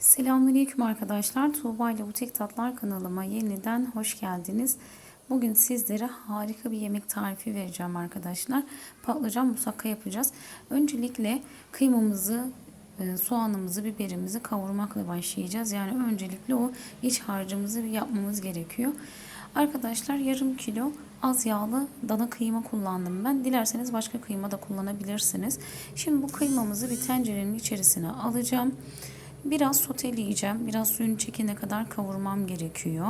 Selamünaleyküm arkadaşlar. Tuğba ile Butik Tatlar kanalıma yeniden hoş geldiniz. Bugün sizlere harika bir yemek tarifi vereceğim arkadaşlar. Patlıcan musakka yapacağız. Öncelikle kıymamızı, e, soğanımızı, biberimizi kavurmakla başlayacağız. Yani öncelikle o iç harcımızı yapmamız gerekiyor. Arkadaşlar yarım kilo az yağlı dana kıyma kullandım ben. Dilerseniz başka kıyma da kullanabilirsiniz. Şimdi bu kıymamızı bir tencerenin içerisine alacağım. Biraz soteleyeceğim. Biraz suyunu çekene kadar kavurmam gerekiyor.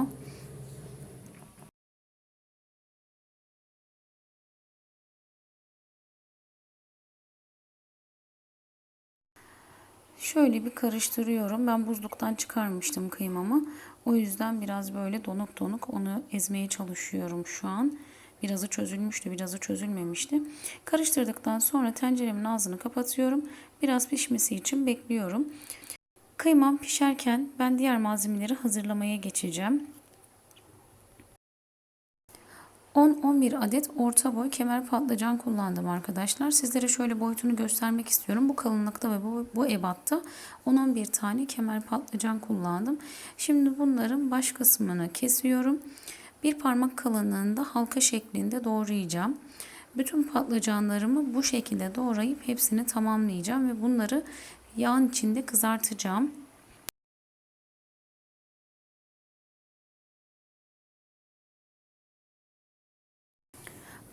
Şöyle bir karıştırıyorum. Ben buzluktan çıkarmıştım kıymamı. O yüzden biraz böyle donuk donuk onu ezmeye çalışıyorum şu an. Birazı çözülmüştü, birazı çözülmemişti. Karıştırdıktan sonra tenceremin ağzını kapatıyorum. Biraz pişmesi için bekliyorum. Kıymam pişerken ben diğer malzemeleri hazırlamaya geçeceğim. 10-11 adet orta boy kemer patlıcan kullandım arkadaşlar. Sizlere şöyle boyutunu göstermek istiyorum. Bu kalınlıkta ve bu, bu ebatta 10-11 tane kemer patlıcan kullandım. Şimdi bunların baş kısmını kesiyorum. Bir parmak kalınlığında halka şeklinde doğrayacağım. Bütün patlıcanlarımı bu şekilde doğrayıp hepsini tamamlayacağım ve bunları yağın içinde kızartacağım.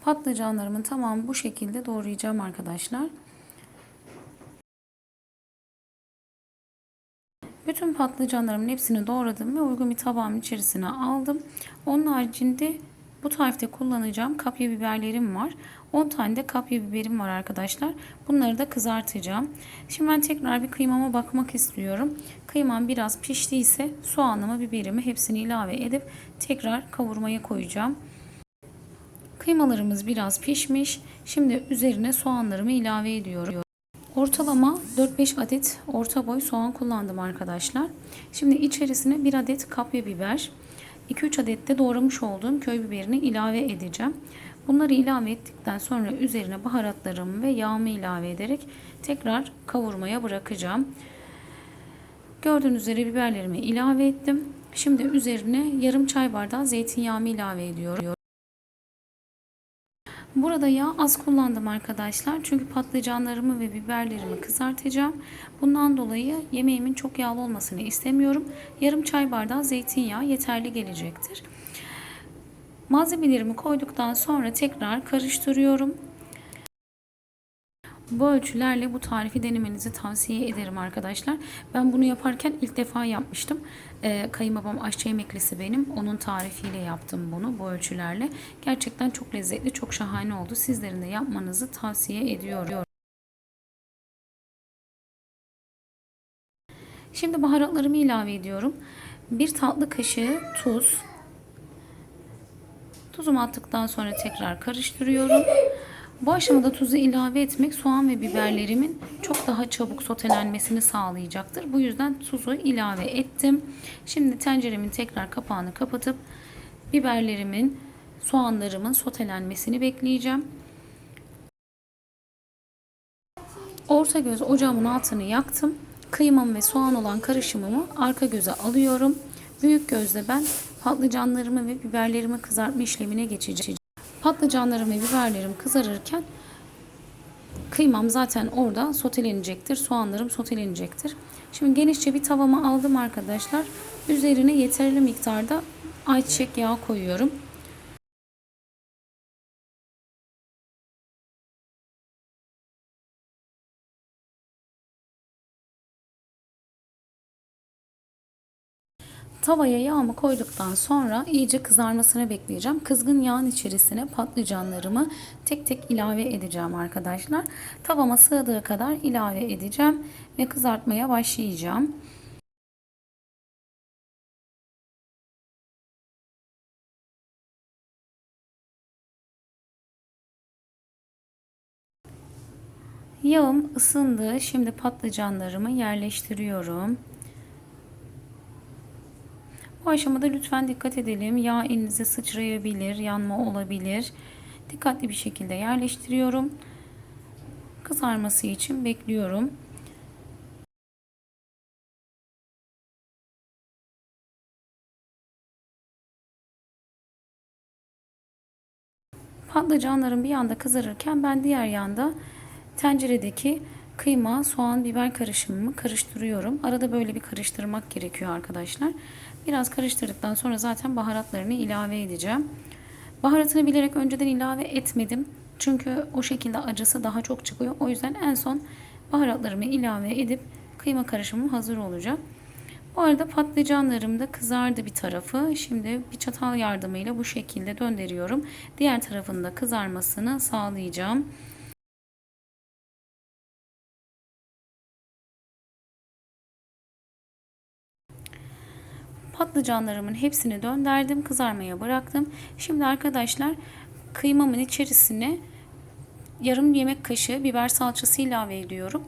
Patlıcanlarımın tamamı bu şekilde doğrayacağım arkadaşlar. Bütün patlıcanlarımın hepsini doğradım ve uygun bir tabağın içerisine aldım. Onun haricinde bu tarifte kullanacağım kapya biberlerim var. 10 tane de kapya biberim var arkadaşlar. Bunları da kızartacağım. Şimdi ben tekrar bir kıymama bakmak istiyorum. Kıymam biraz piştiyse soğanımı, biberimi hepsini ilave edip tekrar kavurmaya koyacağım. Kıymalarımız biraz pişmiş. Şimdi üzerine soğanlarımı ilave ediyorum. Ortalama 4-5 adet orta boy soğan kullandım arkadaşlar. Şimdi içerisine 1 adet kapya biber, 2-3 adet de doğramış olduğum köy biberini ilave edeceğim. Bunları ilave ettikten sonra üzerine baharatlarımı ve yağımı ilave ederek tekrar kavurmaya bırakacağım. Gördüğünüz üzere biberlerimi ilave ettim. Şimdi üzerine yarım çay bardağı zeytinyağımı ilave ediyorum. Burada yağ az kullandım arkadaşlar. Çünkü patlıcanlarımı ve biberlerimi kızartacağım. Bundan dolayı yemeğimin çok yağlı olmasını istemiyorum. Yarım çay bardağı zeytinyağı yeterli gelecektir. Malzemelerimi koyduktan sonra tekrar karıştırıyorum. Bu ölçülerle bu tarifi denemenizi tavsiye ederim arkadaşlar. Ben bunu yaparken ilk defa yapmıştım. Ee, kayınbabam aşçı emeklisi benim. Onun tarifiyle yaptım bunu bu ölçülerle. Gerçekten çok lezzetli, çok şahane oldu. Sizlerin de yapmanızı tavsiye ediyorum. Şimdi baharatlarımı ilave ediyorum. Bir tatlı kaşığı tuz. Tuzumu attıktan sonra tekrar karıştırıyorum. Bu aşamada tuzu ilave etmek soğan ve biberlerimin çok daha çabuk sotelenmesini sağlayacaktır. Bu yüzden tuzu ilave ettim. Şimdi tenceremin tekrar kapağını kapatıp biberlerimin, soğanlarımın sotelenmesini bekleyeceğim. Orta göz ocağımın altını yaktım. Kıymam ve soğan olan karışımımı arka göze alıyorum. Büyük gözde ben patlıcanlarımı ve biberlerimi kızartma işlemine geçeceğim. Patlıcanlarım ve biberlerim kızarırken kıymam zaten orada sotelenecektir. Soğanlarım sotelenecektir. Şimdi genişçe bir tavama aldım arkadaşlar. Üzerine yeterli miktarda ayçiçek yağı koyuyorum. Tavaya yağımı koyduktan sonra iyice kızarmasını bekleyeceğim. Kızgın yağın içerisine patlıcanlarımı tek tek ilave edeceğim arkadaşlar. Tavama sığdığı kadar ilave edeceğim ve kızartmaya başlayacağım. Yağım ısındı. Şimdi patlıcanlarımı yerleştiriyorum. Bu aşamada lütfen dikkat edelim. Yağ elinize sıçrayabilir, yanma olabilir. Dikkatli bir şekilde yerleştiriyorum. Kızarması için bekliyorum. Patlıcanların bir yanda kızarırken ben diğer yanda tenceredeki kıyma, soğan, biber karışımımı karıştırıyorum. Arada böyle bir karıştırmak gerekiyor arkadaşlar. Biraz karıştırdıktan sonra zaten baharatlarını ilave edeceğim. Baharatını bilerek önceden ilave etmedim. Çünkü o şekilde acısı daha çok çıkıyor. O yüzden en son baharatlarımı ilave edip kıyma karışımım hazır olacak. Bu arada patlıcanlarım da kızardı bir tarafı. Şimdi bir çatal yardımıyla bu şekilde döndürüyorum. Diğer tarafında kızarmasını sağlayacağım. Patlıcanlarımın hepsini döndürdüm, kızarmaya bıraktım. Şimdi arkadaşlar kıymamın içerisine yarım yemek kaşığı biber salçası ilave ediyorum.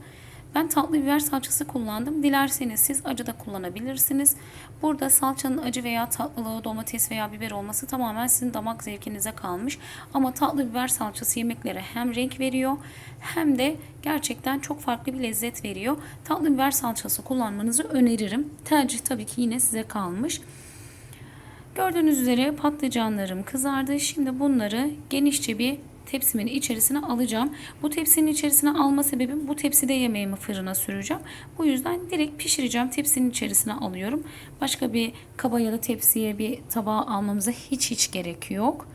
Ben tatlı biber salçası kullandım. Dilerseniz siz acı da kullanabilirsiniz. Burada salçanın acı veya tatlılığı, domates veya biber olması tamamen sizin damak zevkinize kalmış. Ama tatlı biber salçası yemeklere hem renk veriyor hem de gerçekten çok farklı bir lezzet veriyor. Tatlı biber salçası kullanmanızı öneririm. Tercih tabii ki yine size kalmış. Gördüğünüz üzere patlıcanlarım kızardı. Şimdi bunları genişçe bir tepsimin içerisine alacağım. Bu tepsinin içerisine alma sebebim bu tepside yemeğimi fırına süreceğim. Bu yüzden direkt pişireceğim. Tepsinin içerisine alıyorum. Başka bir kaba ya da tepsiye bir tabağa almamıza hiç hiç gerek yok.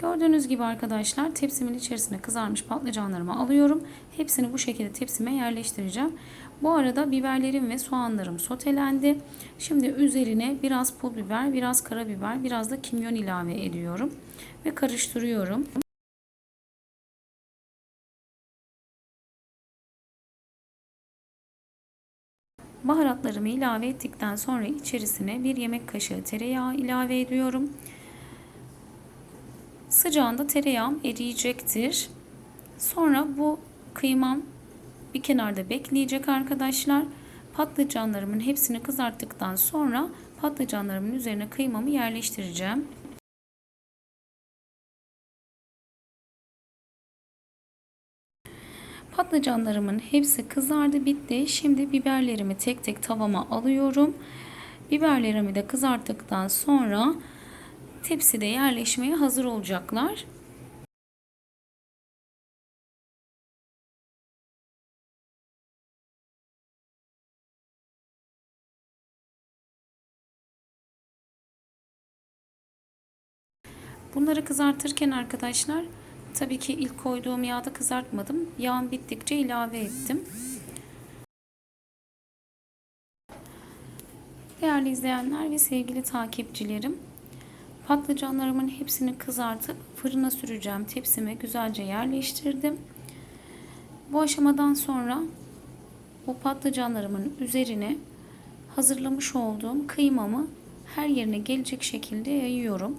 Gördüğünüz gibi arkadaşlar tepsimin içerisine kızarmış patlıcanlarımı alıyorum. Hepsini bu şekilde tepsime yerleştireceğim. Bu arada biberlerim ve soğanlarım sotelendi. Şimdi üzerine biraz pul biber, biraz karabiber, biraz da kimyon ilave ediyorum. Ve karıştırıyorum. Baharatlarımı ilave ettikten sonra içerisine bir yemek kaşığı tereyağı ilave ediyorum. Sıcağında tereyağım eriyecektir. Sonra bu kıymam bir kenarda bekleyecek arkadaşlar. Patlıcanlarımın hepsini kızarttıktan sonra patlıcanlarımın üzerine kıymamı yerleştireceğim. Patlıcanlarımın hepsi kızardı bitti. Şimdi biberlerimi tek tek tavama alıyorum. Biberlerimi de kızarttıktan sonra tepside yerleşmeye hazır olacaklar. Bunları kızartırken arkadaşlar tabii ki ilk koyduğum yağda kızartmadım. Yağım bittikçe ilave ettim. Değerli izleyenler ve sevgili takipçilerim, patlıcanlarımın hepsini kızartıp fırına süreceğim. Tepsime güzelce yerleştirdim. Bu aşamadan sonra bu patlıcanlarımın üzerine hazırlamış olduğum kıymamı her yerine gelecek şekilde yayıyorum.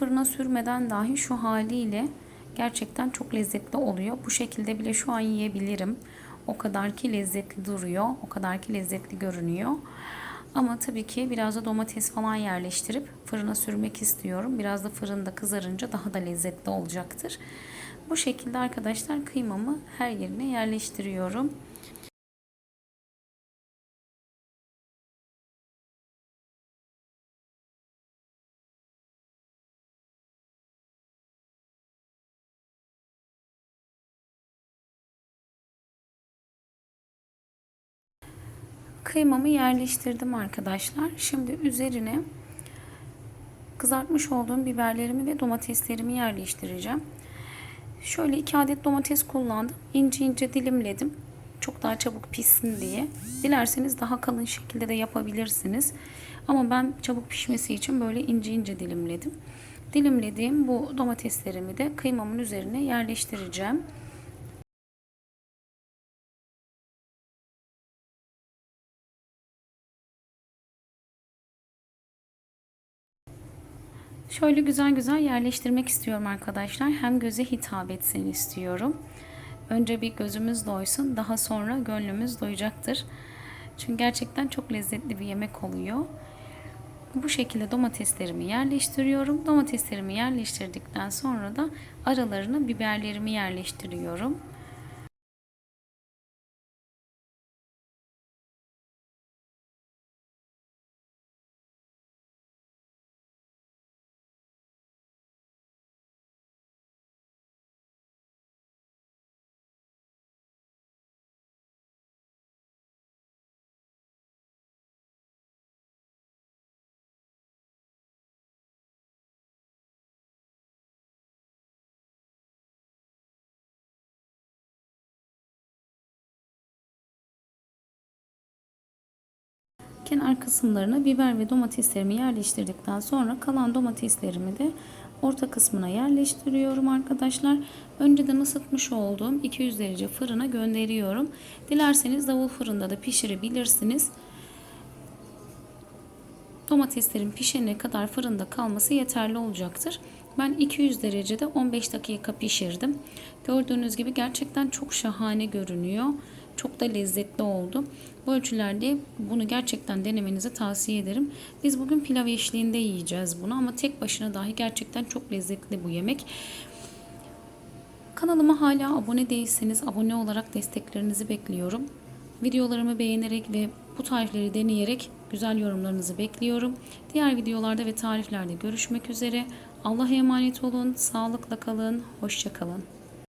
Fırına sürmeden dahi şu haliyle gerçekten çok lezzetli oluyor. Bu şekilde bile şu an yiyebilirim. O kadar ki lezzetli duruyor. O kadar ki lezzetli görünüyor. Ama tabii ki biraz da domates falan yerleştirip fırına sürmek istiyorum. Biraz da fırında kızarınca daha da lezzetli olacaktır. Bu şekilde arkadaşlar kıymamı her yerine yerleştiriyorum. Kıymamı yerleştirdim arkadaşlar. Şimdi üzerine kızartmış olduğum biberlerimi ve domateslerimi yerleştireceğim. Şöyle iki adet domates kullandım. İnce ince dilimledim. Çok daha çabuk pişsin diye. Dilerseniz daha kalın şekilde de yapabilirsiniz. Ama ben çabuk pişmesi için böyle ince ince dilimledim. Dilimlediğim bu domateslerimi de kıymamın üzerine yerleştireceğim. Şöyle güzel güzel yerleştirmek istiyorum arkadaşlar. Hem göze hitap etsin istiyorum. Önce bir gözümüz doysun, daha sonra gönlümüz doyacaktır. Çünkü gerçekten çok lezzetli bir yemek oluyor. Bu şekilde domateslerimi yerleştiriyorum. Domateslerimi yerleştirdikten sonra da aralarına biberlerimi yerleştiriyorum. Kenar kısımlarına biber ve domateslerimi yerleştirdikten sonra kalan domateslerimi de orta kısmına yerleştiriyorum arkadaşlar. Önceden ısıtmış olduğum 200 derece fırına gönderiyorum. Dilerseniz davul fırında da pişirebilirsiniz. Domateslerin pişene kadar fırında kalması yeterli olacaktır. Ben 200 derecede 15 dakika pişirdim. Gördüğünüz gibi gerçekten çok şahane görünüyor. Çok da lezzetli oldu. Bu ölçülerde bunu gerçekten denemenizi tavsiye ederim. Biz bugün pilav eşliğinde yiyeceğiz bunu ama tek başına dahi gerçekten çok lezzetli bu yemek. Kanalıma hala abone değilseniz abone olarak desteklerinizi bekliyorum. Videolarımı beğenerek ve bu tarifleri deneyerek güzel yorumlarınızı bekliyorum. Diğer videolarda ve tariflerde görüşmek üzere. Allah'a emanet olun. Sağlıkla kalın. Hoşça kalın.